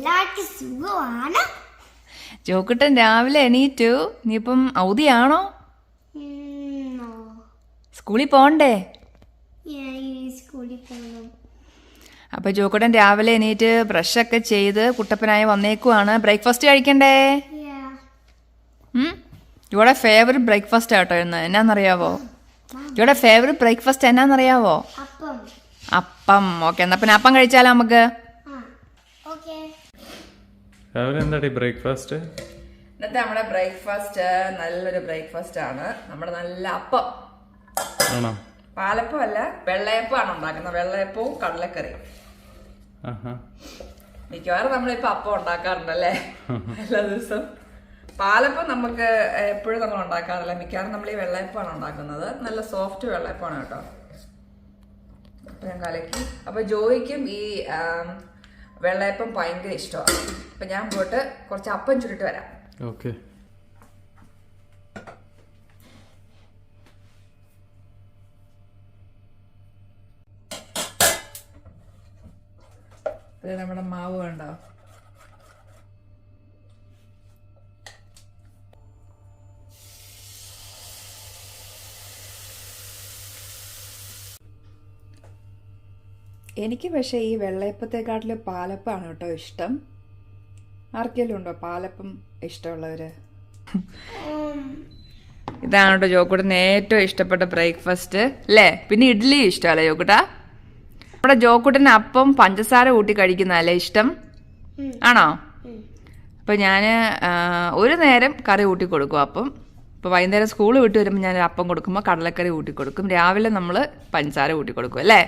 എല്ലാവർക്കും സുഖമാണ്? ജോക്കുട്ടൻ രാവിലെ എണീറ്റു. നീ ഇപ്പം ഔതിയാണോ സ്കൂളിൽ പോണ്ടേ? അപ്പോൾ ജോക്കുട്ടൻ രാവിലെ എണീറ്റ് ബ്രഷൊക്കെ ചെയ്ത് കുട്ടപ്പനായി വന്നേക്കുവാണ്. ബ്രേക്ക്ഫാസ്റ്റ് കഴിക്കണ്ടേ. ഇവിടെ ഫേവറിറ്റ് ബ്രേക്ക്ഫാസ്റ്റ് ആട്ടോ ഇന്ന്. എന്നാന്നറിയാവോ? ഇവിടെ ഫേവറിറ്റ് ബ്രേക്ക്ഫാസ്റ്റ് എന്നാന്നറിയാവോ? അപ്പം. അപ്പം. ഓക്കെ എന്നാ പിന്നെ അപ്പം കഴിച്ചാലോ നമുക്ക്? രാവിലെ എന്താടി ബ്രേക്ക്ഫാസ്റ്റ്? ഇന്നത്തെ നമ്മുടെ ബ്രേക്ക്ഫാസ്റ്റ് നല്ലൊരു ബ്രേക്ക്ഫാസ്റ്റ് ആണ് നമ്മുടെ നല്ല അപ്പം. ആണോ? പാലപ്പം അല്ല വെള്ളയപ്പമാണ് ഉണ്ടാക്കുന്നത്. വെള്ളയപ്പവും കടലക്കറിയും. മിക്കവാറും നമ്മളിപ്പോ അപ്പം ഉണ്ടാക്കാറുണ്ടല്ലേ? എല്ലാ ദിവസവും. പാലപ്പം നമുക്ക് എപ്പോഴും നമ്മൾ ഉണ്ടാക്കാറില്ല. മിക്കവാറും നമ്മൾ ഈ വെള്ളയപ്പമാണ് ഉണ്ടാക്കുന്നത്. നല്ല സോഫ്റ്റ് വെള്ളയപ്പമാണ് കേട്ടോ. അപ്പൊ ഞാൻ കലക്കി. അപ്പൊ ജോയിക്കും ഈ വെള്ളയപ്പം ഭയങ്കര ഇഷ്ടമാണ്. അപ്പൊ ഞാൻ പോയിട്ട് കുറച്ച് അപ്പം ചുരുട്ട് വരാം. ഓക്കെ. നമ്മുടെ മാവ് വേണ്ടോ എനിക്ക് പക്ഷേ ഈ വെള്ളയപ്പത്തെക്കാട്ടിൽ പാലപ്പമാണ് കേട്ടോ ഇഷ്ടം. ആർക്കെങ്കിലും ഉണ്ടോ പാലപ്പം ഇഷ്ടമുള്ളവര്? ഇതാണ് കേട്ടോ ജോക്കൂട്ടിന് ഏറ്റവും ഇഷ്ടപ്പെട്ട ബ്രേക്ക്ഫാസ്റ്റ് അല്ലേ? പിന്നെ ഇഡ്ഡലി ഇഷ്ടമല്ലേ ജോക്കുട്ട? നമ്മുടെ ജോക്കൂട്ടിന് അപ്പം പഞ്ചസാര കൂട്ടി കഴിക്കുന്നതല്ലേ ഇഷ്ടം? ആണോ? അപ്പൊ ഞാൻ ഒരു നേരം കറി കൂട്ടി കൊടുക്കും അപ്പം. ഇപ്പോൾ വൈകുന്നേരം സ്കൂൾ വിട്ട് വരുമ്പോൾ ഞാൻ അപ്പം കൊടുക്കുമ്പോൾ കടലക്കറി കൂട്ടി കൊടുക്കും. രാവിലെ നമ്മൾ പഞ്ചസാര കൂട്ടി കൊടുക്കും അല്ലേ?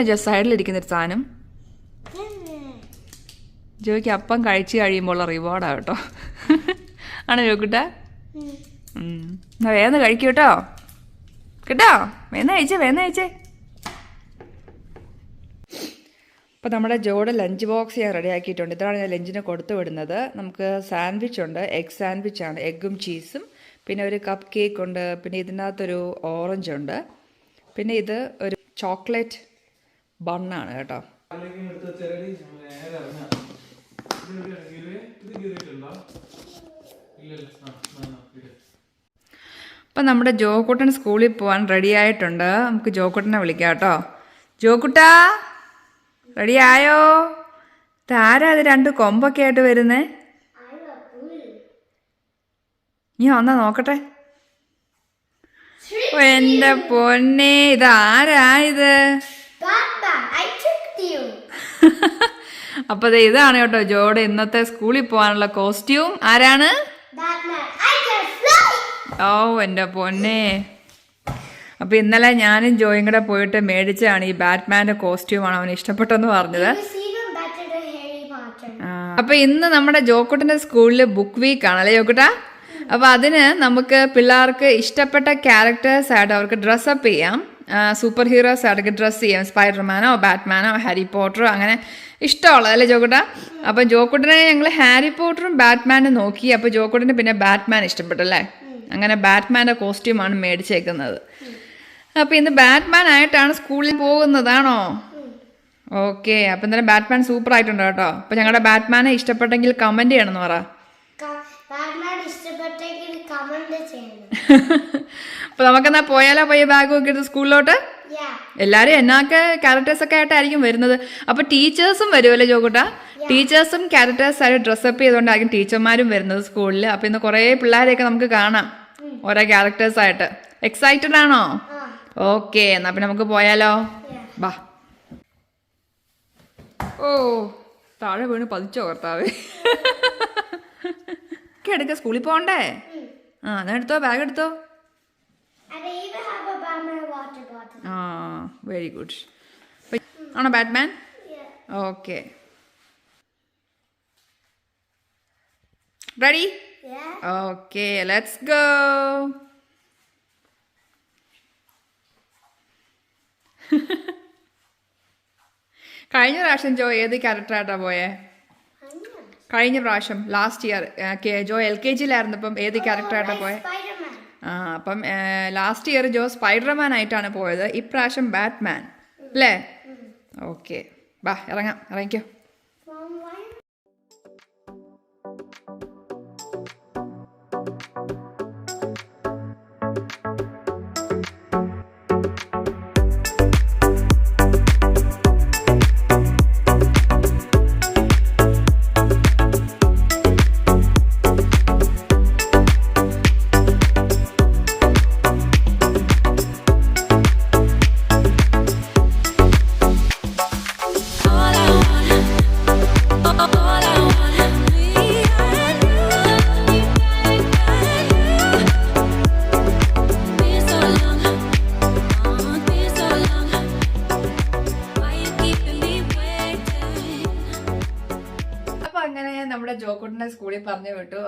ഇതന്നെ ജോ സൈഡിലിരിക്കുന്ന ഒരു സാധനം. ജോയ്ക്ക് അപ്പം കഴിച്ചു കഴിയുമ്പോൾ റിവാർഡാ കേട്ടോ. ആണോ ജോക്കുട്ട? എന്നാ വേഗം കഴിക്കൂ കേട്ടോ. കേട്ടോ? വേഗം കഴിച്ചേ വേഗം കഴിച്ചേ. അപ്പോൾ നമ്മുടെ ജോയുടെ ലഞ്ച് ബോക്സ് ഞാൻ റെഡി ആക്കിയിട്ടുണ്ട്. ഇതാണ് ഞാൻ ലഞ്ചിന് കൊടുത്തു വിടുന്നത്. നമുക്ക് സാൻഡ്വിച്ച് ഉണ്ട്. എഗ് സാൻഡ്വിച്ച് ആണ്. എഗ്ഗും ചീസും പിന്നെ ഒരു കപ്പ് കേക്ക് ഉണ്ട്. പിന്നെ ഇതിനകത്തൊരു ഓറഞ്ച് ഉണ്ട്. പിന്നെ ഇത് ഒരു ചോക്ലേറ്റ് ബണ്ണാണ് കേട്ടോ. അപ്പം നമ്മുടെ ജോക്കുട്ടൻ സ്കൂളിൽ പോകാൻ റെഡി ആയിട്ടുണ്ട്. നമുക്ക് ജോക്കുട്ടനെ വിളിക്കാം കേട്ടോ. ജോക്കുട്ടാ റെഡി ആയോ? ഇതാരാ അത് രണ്ട് കൊമ്പൊക്കെ ആയിട്ട് വരുന്നേ? നീ വന്നാ നോക്കട്ടെ. എന്റെ പൊന്നെ ഇതാരാ ആരാ ഇത്? അപ്പൊ ഇതാണ് കേട്ടോ ജോയുടെ ഇന്നത്തെ സ്കൂളിൽ പോകാനുള്ള കോസ്റ്റ്യൂം ആരാണ്. ഓ എന്റെ പൊന്നെ അപ്പൊ ഇന്നലെ ഞാനും ജോയും കൂടെ പോയിട്ട് മേടിച്ചാണ് ഈ ബാറ്റ്മാന്റെ കോസ്റ്റ്യൂമാണ് അവന് ഇഷ്ടപ്പെട്ടെന്ന് പറഞ്ഞത്. അപ്പൊ ഇന്ന് നമ്മുടെ ജോക്കുട്ടന്റെ സ്കൂളിൽ ബുക്ക് വീക്ക് ആണ് അല്ലേ ജോക്കുട്ട അപ്പൊ അതിന് നമുക്ക് പിള്ളേർക്ക് ഇഷ്ടപ്പെട്ട ക്യാരക്ടേഴ്സ് ആയിട്ട് അവർക്ക് ഡ്രസ്സപ്പ് ചെയ്യാം സൂപ്പർ ഹീറോസ് ആയിട്ട് ഡ്രസ്സ് ചെയ്യാം. സ്പൈഡർമാനോ ബാറ്റ്മാനോ ഹാരി പോട്ടറോ അങ്ങനെ ഇഷ്ടമുള്ളത് അല്ലേ ജോക്കുട്ട? അപ്പം ജോക്കുട്ടനെ ഞങ്ങൾ ഹാരി പോട്ടറും ബാറ്റ്മാനും നോക്കി. അപ്പോൾ ജോക്കുട്ടന് പിന്നെ ബാറ്റ്മാൻ ഇഷ്ടപ്പെട്ടല്ലേ അങ്ങനെ ബാറ്റ്മാന്റെ കോസ്റ്റ്യൂമാണ് മേടിച്ചേക്കുന്നത്. അപ്പോൾ ഇന്ന് ബാറ്റ്മാൻ ആയിട്ടാണ് സ്കൂളിൽ പോകുന്നതാണോ? ഓക്കെ അപ്പം എന്തായാലും ബാറ്റ്മാൻ സൂപ്പർ ആയിട്ടുണ്ട് കേട്ടോ. അപ്പം ഞങ്ങളുടെ ബാറ്റ്മാനെ ഇഷ്ടപ്പെട്ടെങ്കിൽ കമന്റ് ചെയ്യണമെന്ന് പറ. ഇഷ്ടപ്പെട്ടെങ്കിൽ ചെയ്യണം. അപ്പൊ നമുക്കെന്നാ പോയാലോ പോയ ബാഗ് ഒക്കെ എടുത്ത് സ്കൂളിലോട്ട്? എല്ലാരും എന്നൊക്കെ ക്യാരക്ടേഴ്സ് ഒക്കെ ആയിട്ടായിരിക്കും വരുന്നത്. അപ്പൊ ടീച്ചേഴ്സും വരുമല്ലോ ജോകുട്ട? ടീച്ചേഴ്സും ക്യാരക്ടേഴ്സ് ആയിട്ട് ഡ്രസ്സപ്പ് ചെയ്തുകൊണ്ടായിരിക്കും ടീച്ചർമാരും വരുന്നത് സ്കൂളിൽ അപ്പൊ ഇന്ന് കുറേ പിള്ളേരെയൊക്കെ നമുക്ക് കാണാം. ഓരോ ക്യാരക്ടേഴ്സ് ആയിട്ട്. എക്സൈറ്റഡ് ആണോ? ഓക്കെ എന്നാ പിന്നെ നമുക്ക് പോയാലോ? ബാ. ഓ താഴെ വീണ് പതിച്ചോ കർത്താവേ. എടുക്ക സ്കൂളിൽ പോകണ്ടേ ആ എന്നാ എടുത്തോ ബാഗ് എടുത്തോ? And I even have a Batman water bottle. ആ വെരി ഗുഡ് ആണോ Batman? Yeah. Okay ready Yeah. Okay let's go കഴിഞ്ഞ പ്രാവശ്യം ജോ ഏത് ക്യാരക്ടറായിട്ടാ പോയേ? കഴിഞ്ഞ പ്രാവശ്യം. Last year Joe L K ജിയിലായിരുന്നപ്പം ഏത് ക്യാരക്ടറായിട്ടാ പോയെ? അപ്പം ലാസ്റ്റ് ഇയർ ജോ സ്പൈഡർമാൻ ആയിട്ടാണ് പോയത്. ഇപ്രാവശ്യം ബാറ്റ്മാൻ അല്ലേ ഓക്കെ ബാ ഇറങ്ങാം. ഇറങ്ങിക്കോ.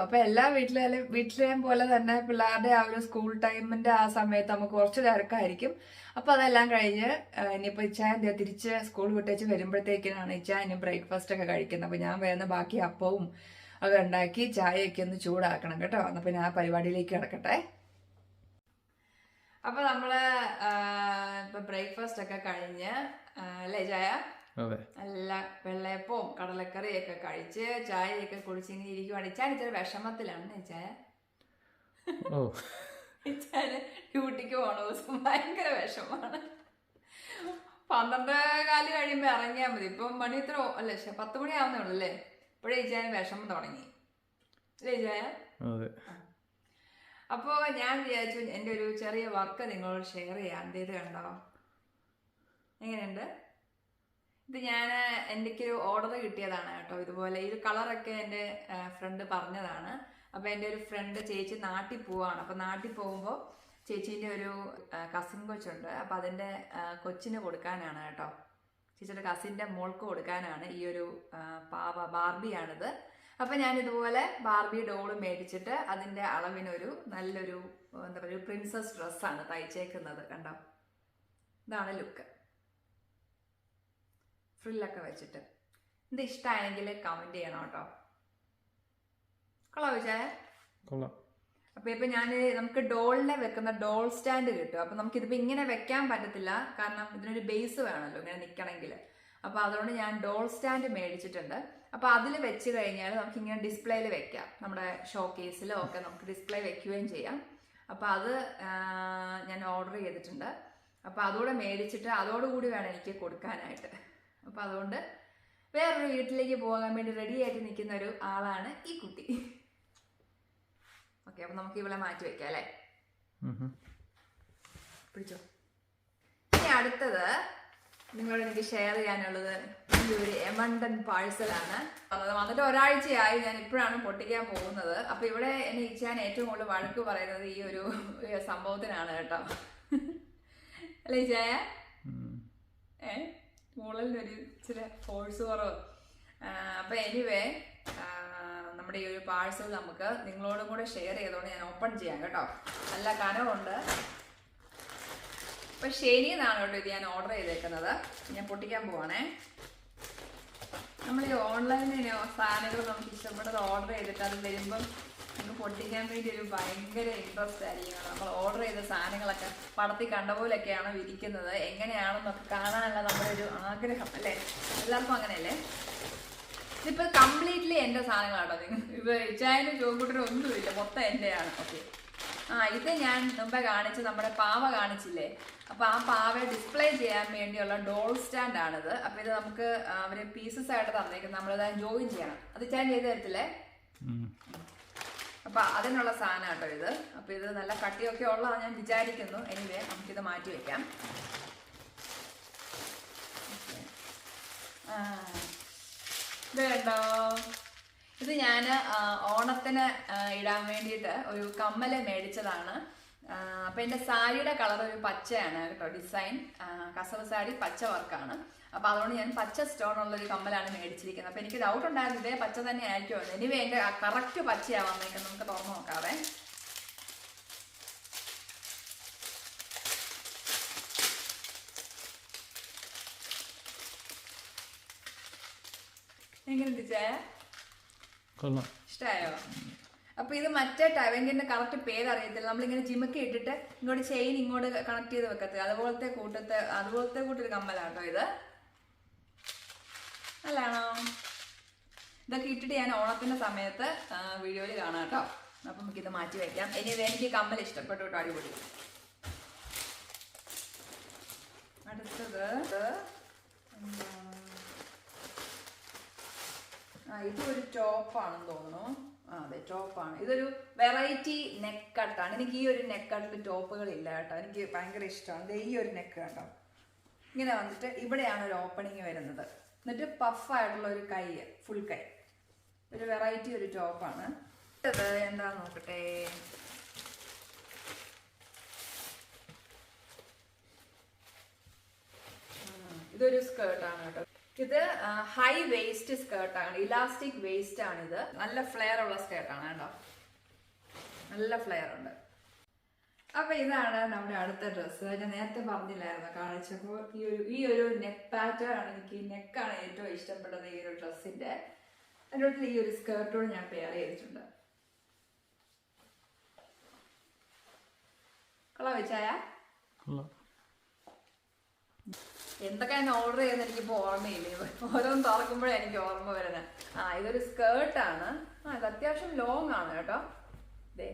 അപ്പൊ എല്ലാ വീട്ടിലെ വീട്ടിലെയും പോലെ തന്നെ പിള്ളേരുടെ ആ ഒരു സ്കൂൾ ടൈമിന്റെ ആ സമയത്ത് നമുക്ക് കുറച്ച് തിരക്കായിരിക്കും. അപ്പൊ അതെല്ലാം കഴിഞ്ഞ് ഇനിയിപ്പോ ഇച്ചായ തിരിച്ച് സ്കൂൾ വിട്ടേച്ച് വരുമ്പോഴത്തേക്കിനാണ് ഇച്ചായ ഇനി ബ്രേക്ക്ഫാസ്റ്റ് ഒക്കെ കഴിക്കുന്നത്. അപ്പൊ ഞാൻ വരുന്ന ബാക്കി അപ്പവും ഒക്കെ ഉണ്ടാക്കി ചായയൊക്കെ ഒന്ന് ചൂടാക്കണം കേട്ടോ. എന്നാ പിന്നെ ആ പരിപാടിയിലേക്ക് കിടക്കട്ടെ. അപ്പൊ നമ്മൾ ഇപ്പൊ ബ്രേക്ക്ഫാസ്റ്റ് ഒക്കെ കഴിഞ്ഞ് അല്ലേ ചായ നല്ല വെള്ളയപ്പവും കടലക്കറിയൊക്കെ കഴിച്ച് ചായയൊക്കെ കുടിച്ച് ഇങ്ങനെ ഇരിക്കുവാണ്. ഇച്ചാൻ ഇച്ചിരി വിഷമത്തിലാണ് ഇച്ചായ. ഓ. ഇച്ചാന് ഡ്യൂട്ടിക്ക് പോണ ദിവസം ഭയങ്കര വിഷമാണ്. പന്ത്രണ്ട് കാൽ കഴിയുമ്പോൾ ഇറങ്ങിയാൽ മതി. ഇപ്പം മണി ഇത്ര അല്ലേ പത്ത് മണി ആവുന്നേ ഉള്ളൂ അല്ലേ? ഇപ്പോഴേ ഇച്ചാൻ വിഷമം തുടങ്ങി. അല്ലേ ഇച്ചായ? അതെ. അപ്പോൾ ഞാൻ വിചാരിച്ചു എന്റെ ഒരു ചെറിയ വർക്ക് നിങ്ങളോട് ഷെയർ ചെയ്യാം. എന്തേത് കണ്ടോ? എങ്ങനെയുണ്ട്? ഇത് ഞാൻ എനിക്കൊരു ഓർഡർ കിട്ടിയതാണ് കേട്ടോ ഇതുപോലെ. ഈ കളറൊക്കെ എന്റെ ഫ്രണ്ട് പറഞ്ഞതാണ്. അപ്പോൾ എന്റെ ഒരു ഫ്രണ്ട് ചേച്ചി നാട്ടിൽ പോവാണ്. അപ്പോൾ നാട്ടിൽ പോകുമ്പോൾ ചേച്ചീന്റെ ഒരു കസിൻ കൊച്ചുണ്ട്. അപ്പോൾ അതിന്റെ കൊച്ചിന് കൊടുക്കാനാണ് കേട്ടോ. ചേച്ചിയുടെ കസിന്റെ മോൾക്ക് കൊടുക്കാനാണ് ഈ ഒരു പാവ ബാർബിയാണിത്. അപ്പം ഞാൻ ഇതുപോലെ ബാർബി ഡോൾ മേടിച്ചിട്ട് അതിന്റെ അളവിനൊരു നല്ലൊരു എന്താ പറയുക ഒരു പ്രിൻസസ് ഡ്രസ്സാണ് തയ്ച്ചേക്കുന്നത് കണ്ടോ? ഇതാണ് ലുക്ക് ഫ്രില്ലൊക്കെ വെച്ചിട്ട്. ഇത് ഇഷ്ടമായെങ്കിൽ കമന്റ് ചെയ്യണം കേട്ടോ. കൊള്ളാം വിചാര കൊള്ളാം. അപ്പൊ ഇപ്പൊ ഞാൻ നമുക്ക് ഡോളിനെ വെക്കുന്ന ഡോൾ സ്റ്റാൻഡ് കിട്ടും. അപ്പൊ നമുക്ക് ഇതിപ്പോ ഇങ്ങനെ വെക്കാൻ പറ്റത്തില്ല. കാരണം ഇതിനൊരു ബേസ് വേണമല്ലോ ഇങ്ങനെ നിൽക്കണമെങ്കിൽ അപ്പൊ അതുകൊണ്ട് ഞാൻ ഡോൾ സ്റ്റാൻഡ് മേടിച്ചിട്ടുണ്ട്. അപ്പൊ അതിൽ വെച്ച് കഴിഞ്ഞാൽ നമുക്ക് ഇങ്ങനെ ഡിസ്പ്ലേയിൽ വെക്കാം. നമ്മുടെ ഷോ കേസിലോ ഒക്കെ നമുക്ക് ഡിസ്പ്ലേ വെക്കുകയും ചെയ്യാം. അപ്പൊ അത് ഞാൻ ഓർഡർ ചെയ്തിട്ടുണ്ട്. അപ്പൊ അതുകൂടെ മേടിച്ചിട്ട് അതോടുകൂടി വേണം എനിക്ക് കൊടുക്കാനായിട്ട്. അപ്പൊ അതുകൊണ്ട് വേറൊരു വീട്ടിലേക്ക് പോകാൻ വേണ്ടി റെഡി ആയിട്ട് നിൽക്കുന്ന ഒരു ആളാണ് ഈ കുട്ടി. ഓക്കെ അപ്പൊ നമുക്ക് ഇവിടെ മാറ്റി വെക്കാം അല്ലേ. പിടിച്ചോ. ഇനി അടുത്തത് നിങ്ങളോട് എനിക്ക് ഷെയർ ചെയ്യാനുള്ളത് ഈ ഒരു എമണ്ടൻ പാഴ്സലാണ് അത് വന്നിട്ട് ഒരാഴ്ചയായി ഞാൻ ഇപ്പോഴാണ് പൊട്ടിക്കാൻ പോകുന്നത്. അപ്പൊ ഇവിടെ എന്നെ ഇച്ചാൻ ഏറ്റവും കൂടുതൽ വഴക്ക് പറയുന്നത് ഈ ഒരു സംഭവത്തിനാണ് കേട്ടോ. അല്ലേ ഇച്ചായ. ഏ? മുകളിലൊരു ഇച്ചിരി ഫോഴ്സ് കുറവ്. അപ്പം എനിവേ നമ്മുടെ ഈ ഒരു പാഴ്സൽ നമുക്ക് നിങ്ങളോടും കൂടെ ഷെയർ ചെയ്തുകൊണ്ട് ഞാൻ ഓപ്പൺ ചെയ്യാം കേട്ടോ. നല്ല കനവുണ്ട്. അപ്പം ശരി എന്നാണ് കേട്ടോ ഇത് ഞാൻ ഓർഡർ ചെയ്തേക്കുന്നത്. ഞാൻ പൊട്ടിക്കാൻ പോവാണേ. നമ്മൾ ഈ ഓൺലൈനിൽ സാധനങ്ങൾ നമുക്ക് ഇഷ്ടപ്പെട്ടത് ഓർഡർ ചെയ്തിട്ട് അത് വരുമ്പം നമുക്ക് പൊട്ടിക്കാൻ വേണ്ടി ഒരു ഭയങ്കര ഇൻട്രസ്റ്റ് ആയിരിക്കും നമ്മൾ ഓർഡർ ചെയ്ത സാധനങ്ങളൊക്കെ പടത്തി കണ്ട പോലെയൊക്കെയാണ് വിരിക്കുന്നത് എങ്ങനെയാണെന്നൊക്കെ കാണാനുള്ള നമ്മുടെ ഒരു ആഗ്രഹം അല്ലേ? എല്ലാവർക്കും അങ്ങനെയല്ലേ? ഇതിപ്പോ കംപ്ലീറ്റ്ലി എന്റെ സാധനങ്ങളാണോ നിങ്ങൾ ഇപ്പൊ ഇച്ചായനും ചോക്കൂട്ടനും ഒന്നുമില്ല മൊത്തം എന്റെയാണ്. ഓക്കെ ആ ഇത് ഞാൻ മുമ്പേ കാണിച്ച് നമ്മുടെ പാവ കാണിച്ചില്ലേ? അപ്പൊ ആ പാവയെ ഡിസ്പ്ലേ ചെയ്യാൻ വേണ്ടിയുള്ള ഡോൾ സ്റ്റാൻഡ് ആണിത്. അപ്പൊ ഇത് നമുക്ക് അവർ പീസസ് ആയിട്ട് തന്നേക്കുന്നത്. നമ്മളിത് ജോയിൻ ചെയ്യണം. അത് ഇച്ചാൻ ചെയ്ത് തരത്തില്ലേ? ഉം. അപ്പൊ അതിനുള്ള സാധനം കേട്ടോ ഇത്. അപ്പൊ ഇത് നല്ല കട്ടിയൊക്കെ ഉള്ളതാണ് ഞാൻ വിചാരിക്കുന്നു. എനിവേ നമുക്കിത് മാറ്റി വെക്കാം. ഇത് ഇത് ഞാൻ ഓണത്തിന് ഇടാൻ വേണ്ടിയിട്ട് ഒരു കമ്മൽ മേടിച്ചതാണ്. അപ്പൊ എന്റെ സാരിയുടെ കളർ ഒരു പച്ചയാണ് കേട്ടോ ഡിസൈൻ. കസവ് സാരി പച്ച വർക്കാണ്. അപ്പൊ അതുകൊണ്ട് ഞാൻ പച്ച സ്റ്റോൺ ഉള്ള ഒരു കമ്മലാണ് മേടിച്ചിരിക്കുന്നത്. അപ്പൊ എനിക്ക് ഡൗട്ട് ഉണ്ടായിരുന്നു ഇതേ പച്ച തന്നെ ആയിരിക്കും എനിവേ എന്റെ കറക്റ്റ് പച്ചയാ വന്നേക്കുന്നത്. നമുക്ക് തുറന്നു നോക്കാവേ. എങ്ങനെയുണ്ട് ചായ കൊള്ളാം. ഇഷ്ടമായോ അപ്പൊ ഇത് മറ്റേ ടൈവെങ്കിന്റെ കറക്റ്റ് പേര് അറിയത്തില്ല. നമ്മളിങ്ങനെ ജിമക്കി ഇട്ടിട്ട് ഇങ്ങോട്ട് ചെയിൻ ഇങ്ങോട്ട് കണക്ട് ചെയ്ത് വെക്കത്തില്ല? അതുപോലത്തെ കൂട്ടത്തെ അതുപോലത്തെ കൂട്ടൊരു കമ്മലാട്ടോ ഇത്. അല്ലാണോ? ഇതൊക്കെ ഇട്ടിട്ട് ഞാൻ ഓണത്തിന്റെ സമയത്ത് വീഡിയോയിൽ കാണാം കേട്ടോ. അപ്പൊ നമുക്ക് ഇത് മാറ്റി വെക്കാം. ഇനി ഇത് എനിക്ക് കമ്മൽ ഇഷ്ടപ്പെട്ടു കേട്ടോ അടിപൊളി. അടുത്തത്? ആ ഇത് ഒരു ടോപ്പാണെന്ന് തോന്നുന്നു. ആ അതെ ടോപ്പാണ്. ഇതൊരു വെറൈറ്റി നെക്ക് കട്ടാണ് എനിക്ക് ഈ ഒരു നെക്ക് കട്ടിൽ ടോപ്പുകൾ ഇല്ല കേട്ടോ. എനിക്ക് ഭയങ്കര ഇഷ്ടമാണ്. ഈ ഒരു നെക്ക് കേട്ടോ ഇങ്ങനെ വന്നിട്ട് ഇവിടെയാണ് ഒരു ഓപ്പണിങ് വരുന്നത്. എന്നിട്ട് പഫായിട്ടുള്ള ഒരു കൈ ഫുൾ കൈ. ഒരു വെറൈറ്റി ഒരു ടോപ്പാണ് എന്താ നോക്കട്ടെ? ഇതൊരു സ്കേർട്ടാണ് കേട്ടോ. ഇത് ഹൈ വേസ്റ്റ് സ്കേർട്ടാണ് ഇലാസ്റ്റിക് വേസ്റ്റ് ആണ് ഇത് നല്ല ഫ്ലെയർ ഉള്ള സ്കേർട്ടാണ് കേട്ടോ. നല്ല ഫ്ലെയർ ഉണ്ട്. അപ്പൊ ഇതാണ് നമ്മുടെ അടുത്ത ഡ്രസ്സ് ഞാൻ നേരത്തെ പറഞ്ഞില്ലായിരുന്നു കാണിച്ചപ്പോൾ ഈ ഒരു ഈ ഒരു നെക്ക് പാറ്റേൺ ആണ് എനിക്ക് നെക്കാണ് ഏറ്റവും ഇഷ്ടപ്പെട്ടത് ഈ ഒരു ഡ്രസ്സിന്റെ അതിന്റെ കൂട്ടത്തിൽ ഈ ഒരു സ്കേർട്ടോട് ഞാൻ പെയർ ചെയ്തിട്ടുണ്ട്. കൊള്ളാം വെച്ചായ. കൊള്ളാം. എന്തൊക്കെ ഞാൻ ഓർഡർ ചെയ്യുന്ന എനിക്കിപ്പോൾ ഓർമ്മയില്ല. ഓരോന്ന് തുറക്കുമ്പോഴേ എനിക്ക് ഓർമ്മ വരുന്നത്. ആ ഇതൊരു സ്കേർട്ടാണ് ആ ഇത് അത്യാവശ്യം ലോങ് ആണ് കേട്ടോ. ദേ.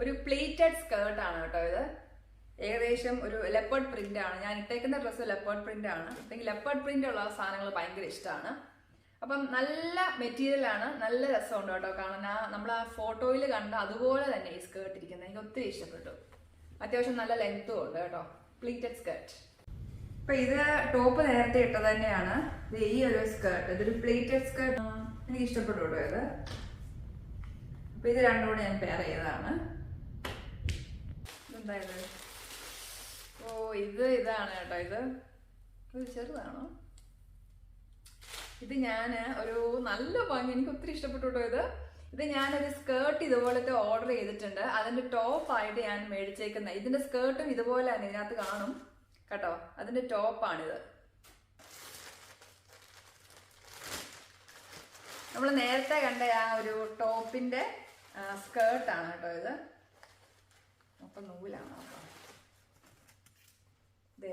ഒരു പ്ലേറ്റഡ് സ്കേർട്ട് ആണ് കേട്ടോ ഇത്. ഏകദേശം ഒരു ലെപ്പേർഡ് പ്രിന്റ് ആണ്. ഞാൻ ഇട്ടേക്കുന്ന ഡ്രസ്സ് ലെപ്പേർഡ് പ്രിന്റ് ആണ്. അല്ലെങ്കിൽ ലെപ്പേർഡ് പ്രിന്റ് ഉള്ള സാധനങ്ങൾ ഭയങ്കര ഇഷ്ടമാണ് അപ്പം നല്ല മെറ്റീരിയൽ ആണ്. നല്ല രസമുണ്ട് കേട്ടോ കാരണം ആ നമ്മൾ ആ ഫോട്ടോയിൽ കണ്ട അതുപോലെ തന്നെ ഈ സ്കേർട്ട് ഇരിക്കുന്നത്. എനിക്ക് ഒത്തിരി ഇഷ്ടപ്പെട്ടു. അത്യാവശ്യം നല്ല ലെങ്ത്തും ഉണ്ട് കേട്ടോ. പ്ലീറ്റഡ് സ്കേർട്ട് അപ്പൊ ഇത് ടോപ്പ് നേരത്തെ ഇട്ടത് തന്നെയാണ്. ഈ ഒരു സ്കേർട്ട് ഇതൊരു പ്ലീറ്റഡ് സ്കേർട്ട് എനിക്ക് ഇഷ്ടപ്പെട്ടു കേട്ടോ ഇത്. അപ്പൊ ഇത് രണ്ടും കൂടെ ഞാൻ പെയർ ചെയ്തതാണ്. എന്താ ഇത് ഓ ഇത് ഇതാണ് കേട്ടോ. ഇത് ഇത് ചെറുതാണോ? ഇത് ഞാൻ ഒരു നല്ല ഭംഗി എനിക്ക് ഒത്തിരി ഇഷ്ടപ്പെട്ടു കേട്ടോ ഇത്. ഇത് ഞാനൊരു സ്കേർട്ട് ഇതുപോലത്തെ ഓർഡർ ചെയ്തിട്ടുണ്ട്. അതിന്റെ ടോപ്പായിട്ട് ഞാൻ മേടിച്ചേക്കുന്ന. ഇതിന്റെ സ്കേർട്ടും ഇതുപോലെ തന്നെ ഇതിനകത്ത് കാണും കേട്ടോ. അതിന്റെ ടോപ്പാണിത് നമ്മൾ നേരത്തെ കണ്ട ആ ഒരു ടോപ്പിന്റെ സ്കേർട്ടാണ് കേട്ടോ ഇത്. അപ്പൊ നൂലാണ് അപ്പൊ ദേ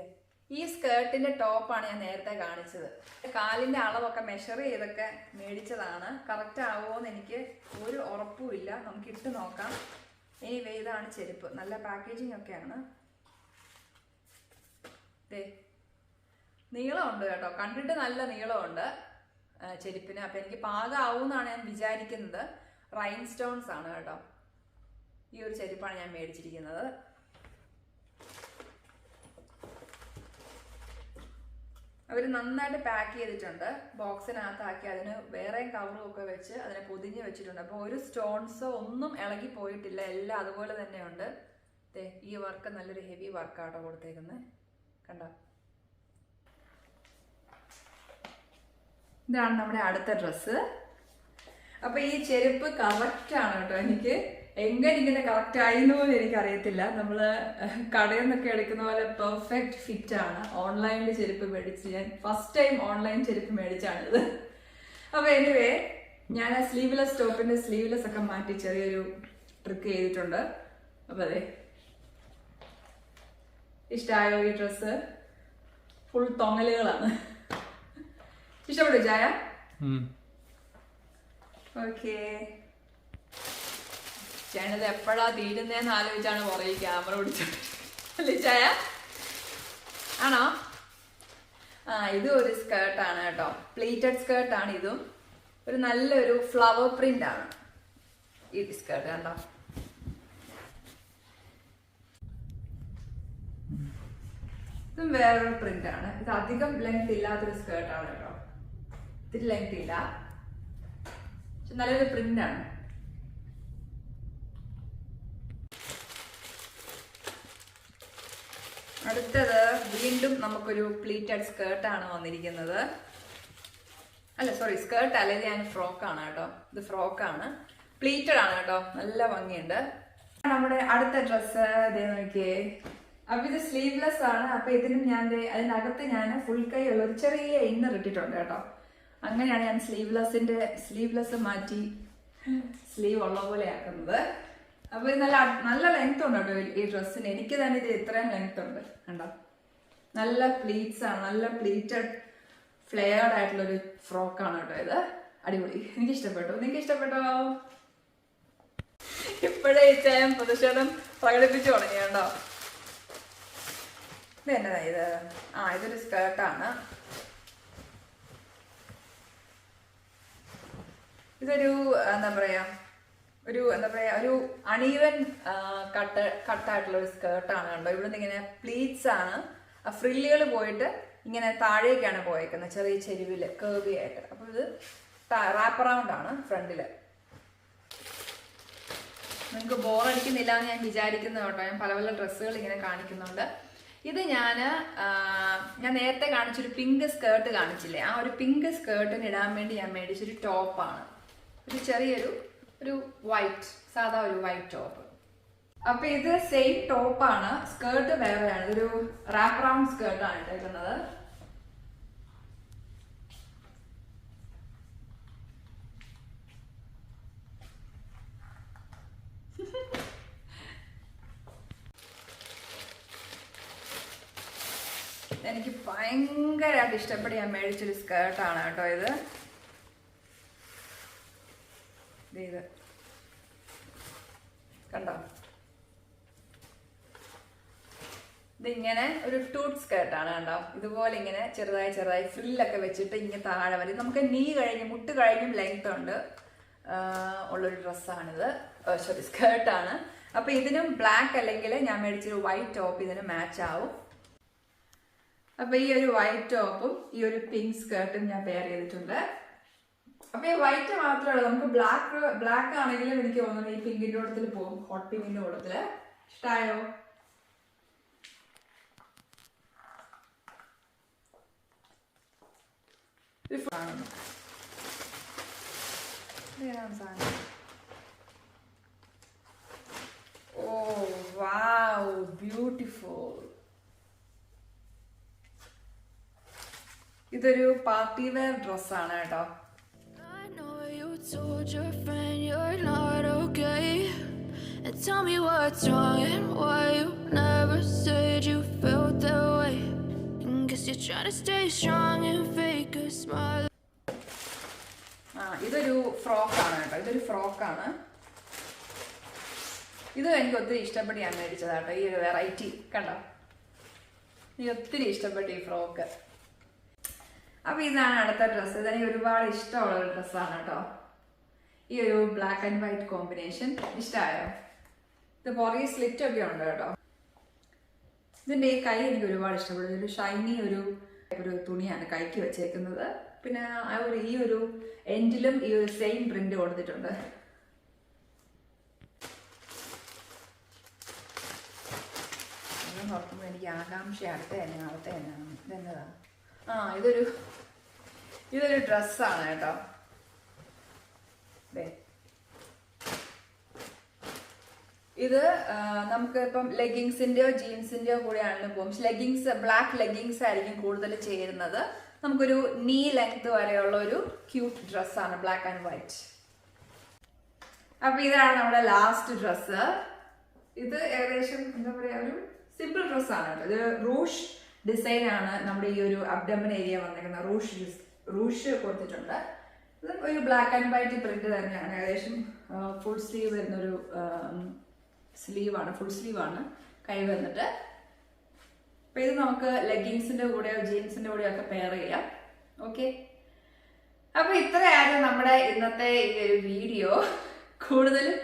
ഈ സ്കേർട്ടിന്റെ ടോപ്പാണ് ഞാൻ നേരത്തെ കാണിച്ചത്. കാലിന്റെ അളവൊക്കെ മെഷർ ചെയ്തൊക്കെ മേടിച്ചതാണ്. കറക്റ്റ് ആവുമോന്ന് എനിക്ക് ഒരു ഉറപ്പുമില്ല നമുക്ക് ഇട്ട് നോക്കാം. ഇനി ഇതാണ് ചെരുപ്പ്. നല്ല പാക്കേജിങ് ഒക്കെയാണ്. ദേ നീളമുണ്ട് കേട്ടോ. കണ്ടിട്ട് നല്ല നീളമുണ്ട് ചെരുപ്പിന്. അപ്പം എനിക്ക് പാകമാവും എന്നാണ് ഞാൻ വിചാരിക്കുന്നത്. റൈൻ സ്റ്റോൺസ് ആണ് കേട്ടോ. ഈ ഒരു ചെരുപ്പാണ് ഞാൻ മേടിച്ചിരിക്കുന്നത്. അവർ നന്നായിട്ട് പാക്ക് ചെയ്തിട്ടുണ്ട്. ബോക്സിനകത്താക്കി അതിന് വേറെയും കവറും ഒക്കെ വെച്ച് അതിനെ പൊതിഞ്ഞ് വെച്ചിട്ടുണ്ട്. അപ്പോൾ ഒരു സ്റ്റോൺസോ ഒന്നും ഇളകി പോയിട്ടില്ല. എല്ലാം അതുപോലെ തന്നെയുണ്ട്. ദേ ഈ വർക്ക് നല്ലൊരു ഹെവി വർക്കാട്ടോ കൊടുത്തേക്കുന്നത് കണ്ടോ? ഇതാണ് നമ്മുടെ അടുത്ത ഡ്രസ്സ് അപ്പൊ ഈ ചെരുപ്പ് കറക്റ്റ് ആണ് കേട്ടോ എനിക്ക്. എങ്ങനെ ഇങ്ങനെ കറക്റ്റ് ആയിരുന്നു എന്ന് എനിക്കറിയത്തില്ല. നമ്മൾ കടയിൽ നിന്നൊക്കെ എടുക്കുന്ന പോലെ പെർഫെക്റ്റ് ഫിറ്റ് ആണ്. ഓൺലൈനിൽ ചെരുപ്പ് മേടിച്ച് ഞാൻ ഫസ്റ്റ് ടൈം ഓൺലൈൻ ചെരുപ്പ് മേടിച്ചാണിത്. അപ്പൊ എനിവേ ഞാൻ ആ സ്ലീവ്ലെസ് ടോപ്പിന്റെ സ്ലീവ്ലെസ് ഒക്കെ മാറ്റി ചെറിയൊരു ട്രിക്ക് ചെയ്തിട്ടുണ്ട്. അപ്പൊ അതെ ഇഷ്ടമായോ ഈ ഡ്രസ് ഫുൾ തൊങ്ങലുകളാണ്. ഇഷ്ടപ്പെട്ടു ചായ ഓക്കെ ചേട്ടത് എപ്പോഴാ തീരുന്നേന്ന് ആലോചിച്ചാണ് പുറകെ ക്യാമറ പിടിച്ചത്. അല്ലേ ചായ? ആണോ? ആ ഇതും ഒരു സ്കേർട്ടാണ് കേട്ടോ. പ്ലീറ്റഡ് സ്കേർട്ടാണ് ഇതും. ഒരു നല്ലൊരു ഫ്ലവർ പ്രിന്റ് ആണ് ഈ സ്കേർട്ട് കണ്ടോ? ഇതും വേറൊരു പ്രിന്റ് ആണ്. ഇത് അധികം ലെങ്ത് ഇല്ലാത്തൊരു സ്കേർട്ടാണ് കേട്ടോ. ഇത്തിരി ലെങ്ത് ഇല്ല. പക്ഷെ നല്ലൊരു പ്രിന്റ് ആണ്. അടുത്തത് വീണ്ടും നമുക്കൊരു പ്ലീറ്റഡ് സ്കേർട്ടാണ് വന്നിരിക്കുന്നത്. അല്ല സോറി സ്കേർട്ട് അല്ലെങ്കിൽ ഞാൻ ഫ്രോക്കാണ് കേട്ടോ. ഇത് ഫ്രോക്കാണ് പ്ലീറ്റഡ് ആണ് കേട്ടോ. നല്ല ഭംഗിയുണ്ട്. നമ്മുടെ അടുത്ത ഡ്രസ്സ് ഇതേ നോക്കിയേ. അപ്പൊ ഇത് സ്ലീവ്ലെസ് ആണ്. അപ്പൊ ഇതിനും ഞാൻ അതിനകത്ത് ഞാൻ ഫുൾ കൈ ഉള്ള ഒരു ചെറിയ ഇന്നർ ഇട്ടിട്ടുണ്ട് കേട്ടോ. അങ്ങനെയാണ് ഞാൻ സ്ലീവ്ലെസ്സിന്റെ സ്ലീവ്ലെസ് മാറ്റി സ്ലീവ് ഉള്ള പോലെ ആക്കുന്നത്. അപ്പൊ നല്ല നല്ല ലെങ്ത് ഉണ്ട് കേട്ടോ ഈ ഡ്രസ്സിന് എനിക്ക് തന്നെ ഇത് ഇത്രയും ലെങ്ത് ഉണ്ട് കണ്ടോ? നല്ല പ്ലീറ്റ്സ് ആണ് നല്ല പ്ലീറ്റഡ് ഫ്ലെയർഡ് ആയിട്ടുള്ള ഒരു ഫ്രോക്കാണ് കേട്ടോ ഇത്. അടിപൊളി. എനിക്ക് ഇഷ്ടപ്പെട്ടു. നിങ്ങൾക്ക് ഇഷ്ടപ്പെട്ടോ? ഇപ്പോഴേ ചേം പ്രതിഷേധം പ്രകടിപ്പിച്ചു തുടങ്ങി കേട്ടോ ഇത് എന്നതാ ഇത്? ആ ഇതൊരു സ്കേർട്ടാണ് ഇതൊരു എന്താ പറയാ ഒരു എന്താ പറയാ ഒരു അണീവൻ കട്ട് കട്ടായിട്ടുള്ള ഒരു സ്കേർട്ടാണ് കണ്ടോ ഇവിടുന്ന് ഇങ്ങനെ പ്ലീറ്റ്സ് ആണ്. ഫ്രില്ലുകൾ പോയിട്ട് ഇങ്ങനെ താഴേക്കാണ് പോയേക്കുന്നത് ചെറിയ ചെരുവിൽ കേർവി ആയിട്ട്. അപ്പൊ ഇത് റാപ്പ് അറൗണ്ട് ആണ് ഫ്രണ്ടിൽ. നിങ്ങൾക്ക് ബോറടിക്കുന്നില്ല എന്ന് ഞാൻ വിചാരിക്കുന്നു കേട്ടോ. ഞാൻ പല പല ഡ്രസ്സുകൾ ഇങ്ങനെ കാണിക്കുന്നുണ്ട്. ഇത് ഞാൻ ഞാൻ നേരത്തെ കാണിച്ചൊരു പിങ്ക് സ്കേർട്ട് കാണിച്ചില്ലേ? ആ ഒരു പിങ്ക് സ്കേർട്ടിന് ഇടാൻ വേണ്ടി ഞാൻ മേടിച്ചൊരു ടോപ്പാണ് ഒരു ചെറിയൊരു ഒരു വൈറ്റ് സാധാ ഒരു വൈറ്റ് ടോപ്പ് അപ്പൊ ഇത് സെയിം ടോപ്പാണ് സ്കേർട്ട് വേറെയാണ്. ഇതൊരു റാപ്പ് റൗണ്ട് സ്കേർട്ടാണ് ഇട്ടേക്കുന്നത്. എനിക്ക് ഭയങ്കരമായിട്ട് ഇഷ്ടപ്പെട്ട് ഞാൻ മേടിച്ചൊരു സ്കേർട്ടാണ് കേട്ടോ ഇത്. ഇത്. കണ്ടോ? ഇതിങ്ങനെ ഒരു ടൂട്ട് സ്കേർട്ടാണ് കണ്ടോ? ഇതുപോലെ ഇങ്ങനെ ചെറുതായി ചെറുതായി ഫ്രില്ലൊക്കെ വെച്ചിട്ട് ഇങ്ങനെ താഴെ വരും. നമുക്ക് നീ കഴിഞ്ഞ് മുട്ട് കഴിഞ്ഞും ലെങ്ത് ഉണ്ട്. ഉള്ളൊരു ഡ്രസ്സാണിത് സോറി സ്കേർട്ടാണ് അപ്പൊ ഇതിനും ബ്ലാക്ക് അല്ലെങ്കിൽ ഞാൻ മേടിച്ചൊരു വൈറ്റ് ടോപ്പ് ഇതിന് മാച്ച് ആവും. അപ്പൊ ഈ ഒരു വൈറ്റ് ടോപ്പും ഈ ഒരു പിങ്ക് സ്കേർട്ടും ഞാൻ പെയർ ചെയ്തിട്ടുണ്ട്. അപ്പൊ ഈ വൈറ്റ് മാത്രമല്ല നമുക്ക് ബ്ലാക്ക് ബ്ലാക്ക് ആണെങ്കിലും എനിക്ക് തോന്നുന്നു ഈ പിങ്കിന്റെ കൂടത്തിൽ പോകും. ഹോട്ട് പിങ്കിന്റെ കൂട്ടത്തിൽ ഇഷ്ടായോ? ഓ വാവ് ബ്യൂട്ടിഫുൾ ഇതൊരു പാർട്ടി വെയർ ഡ്രസ്സാണ് കേട്ടോ. Told your friend you're not okay. And tell me what's wrong and why you never said you felt that way. And guess you're trying to stay strong and fake a smile. ഇതൊരു ഫ്രോക്കാണ് കേട്ടോ ഇതൊരു ഫ്രോക്കാണ് ഇത് എനിക്ക് ഒത്തിരി ഇഷ്ടപ്പെട്ട് ഞാൻ മേടിച്ചതാട്ടോ ഈ ഒരു വെറൈറ്റി കണ്ടോ എനിക്ക് ഒത്തിരി ഇഷ്ടപ്പെട്ടു ഈ ഫ്രോക്ക് അപ്പൊ ഇതാണ് അടുത്ത ഡ്രസ്സ് ഇതെനിക്ക് ഒരുപാട് ഇഷ്ടമുള്ള ഒരു ഡ്രസ്സാണ് കേട്ടോ ഈ ഒരു ബ്ലാക്ക് ആൻഡ് വൈറ്റ് കോമ്പിനേഷൻ ഇഷ്ടമായോ ഇത് പുറകെ സ്ലിറ്റ് ഒക്കെ ഉണ്ട് കേട്ടോ. ഇതിന്റെ ഈ കൈ എനിക്ക് ഒരുപാട് ഇഷ്ടപ്പെടും ഒരു ഷൈനി ഒരു ഒരു തുണിയാണ് കൈക്ക് വെച്ചേക്കുന്നത്. പിന്നെ ആ ഒരു ഈ ഒരു എൻഡിലും ഈ ഒരു സെയിം പ്രിന്റ് കൊടുത്തിട്ടുണ്ട്. ഓർക്കുമ്പോൾ എനിക്ക് ആകാംക്ഷ അടുത്ത തന്നെ അടുത്ത തന്നെയാണ് ഇതെന്നതാ ആ ഇതൊരു ഇതൊരു ഡ്രസ്സാണ് കേട്ടോ. ഇത് നമുക്ക് ഇപ്പം ലെഗിങ്സിന്റെയോ ജീൻസിന്റെയോ കൂടെ ആണെങ്കിലും പോകും ലെഗിങ്സ് ബ്ലാക്ക് ലെഗിങ്സ് ആയിരിക്കും കൂടുതൽ ചേരുന്നത്. നമുക്കൊരു നീ ലെങ്ത് വരെയുള്ള ഒരു ക്യൂട്ട് ഡ്രസ്സാണ് ബ്ലാക്ക് ആൻഡ് വൈറ്റ് അപ്പൊ ഇതാണ് നമ്മുടെ ലാസ്റ്റ് ഡ്രസ്സ് ഇത് ഏകദേശം എന്താ പറയാ ഒരു സിമ്പിൾ ഡ്രസ്സാണ് ഇത് റൂഷ് ഡിസൈൻ ആണ് നമ്മുടെ ഈ ഒരു അബ്ഡമൻ ഏരിയ വന്നിരിക്കുന്ന റൂഷ് റൂഷ് കൊടുത്തിട്ടുണ്ട്. ഒരു ബ്ലാക്ക് ആൻഡ് വൈറ്റ് പ്രിന്റ് തന്നെയാണ്. ഏകദേശം ഫുൾ സ്ലീവ് വരുന്നൊരു സ്ലീവാണ് ഫുൾ സ്ലീവാണ് കൈ വന്നിട്ട്. അപ്പൊ ഇത് നമുക്ക് ലെഗിങ്സിന്റെ കൂടെയോ ജീൻസിന്റെ കൂടെയോ ഒക്കെ പെയർ ചെയ്യാം. ഓക്കെ അപ്പൊ ഇത്രയായിരുന്നു നമ്മുടെ ഇന്നത്തെ ഈ ഒരു വീഡിയോ കൂടുതലും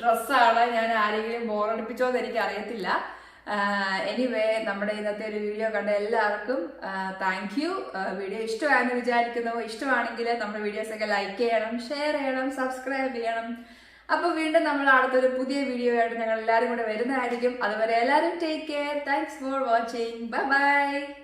ഡ്രസ്സാണ് ഞാൻ ആരെങ്കിലും ബോറടിപ്പിച്ചോ എന്ന് എനിക്ക് അറിയത്തില്ല എനിവേ നമ്മുടെ ഇന്നത്തെ ഒരു വീഡിയോ കണ്ട എല്ലാവർക്കും താങ്ക് യു വീഡിയോ ഇഷ്ടമായെന്ന് വിചാരിക്കുന്നു. ഇഷ്ടമാണെങ്കിൽ നമ്മുടെ വീഡിയോസൊക്കെ ലൈക്ക് ചെയ്യണം ഷെയർ ചെയ്യണം സബ്സ്ക്രൈബ് ചെയ്യണം. അപ്പോൾ വീണ്ടും നമ്മൾ അടുത്തൊരു പുതിയ വീഡിയോ ആയിട്ട് ഞങ്ങൾ എല്ലാവരും കൂടെ വരുന്നതായിരിക്കും. അതുവരെ എല്ലാവരും take care thanks for watching bye bye